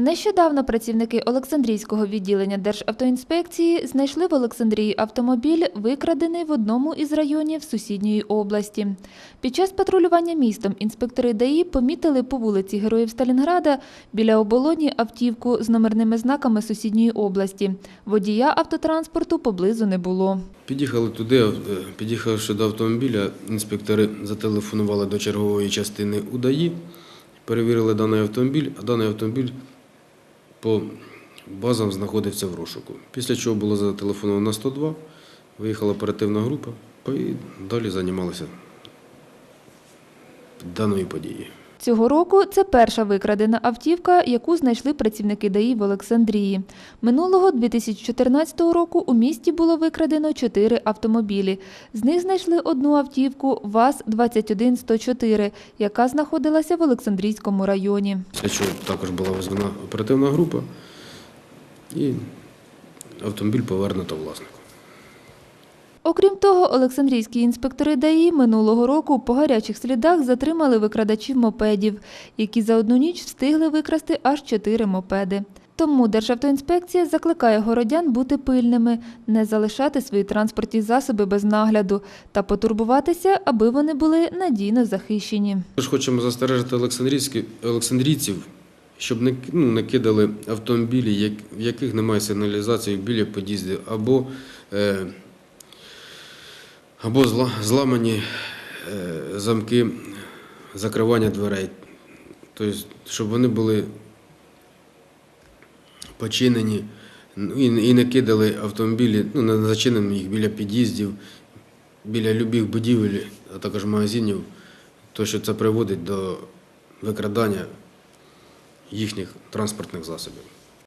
Нещодавно працівники Олександрійського відділення Державтоінспекції знайшли в Олександрії автомобіль, викрадений в одному із районів сусідньої області. Під час патрулювання містом інспектори ДАІ помітили по вулиці Героїв Сталінграда біля оболоні автівку з номерними знаками сусідньої області. Водія автотранспорту поблизу не було. Під'їхали туди, е, під'їхавши до автомобіля, інспектори зателефонували до чергової частини УДАІ, перевірили даний автомобіль, а даний автомобіль по базам знаходився в розшуку. Після чого було зателефоновано на 102, виїхала оперативна група і далі займалися даною подією. Цього року це перша викрадена автівка, яку знайшли працівники ДАІ в Олександрії. Минулого 2014 року у місті було викрадено чотири автомобілі. З них знайшли одну автівку ВАЗ-21104, яка знаходилася в Олександрійському районі. Також була визвана оперативна група і автомобіль повернуто власнику. Окрім того, Олександрійські інспектори ДАІ минулого року по гарячих слідах затримали викрадачів мопедів, які за одну ніч встигли викрасти аж чотири мопеди. Тому Державтоінспекція закликає городян бути пильними, не залишати свої транспортні засоби без нагляду та потурбуватися, аби вони були надійно захищені. Ми ж хочемо застережити олександрійців, щоб не, ну, не кидали автомобілі, в яких немає сигналізації біля під'їздів, або, е, або зламані е, замки закривання дверей. Тобто, щоб вони були починені ну, і, не кидали автомобілі, ну, не зачинені їх біля під'їздів, біля любих будівель, а також магазинів, то що це приводить до викрадання їхніх транспортних засобів.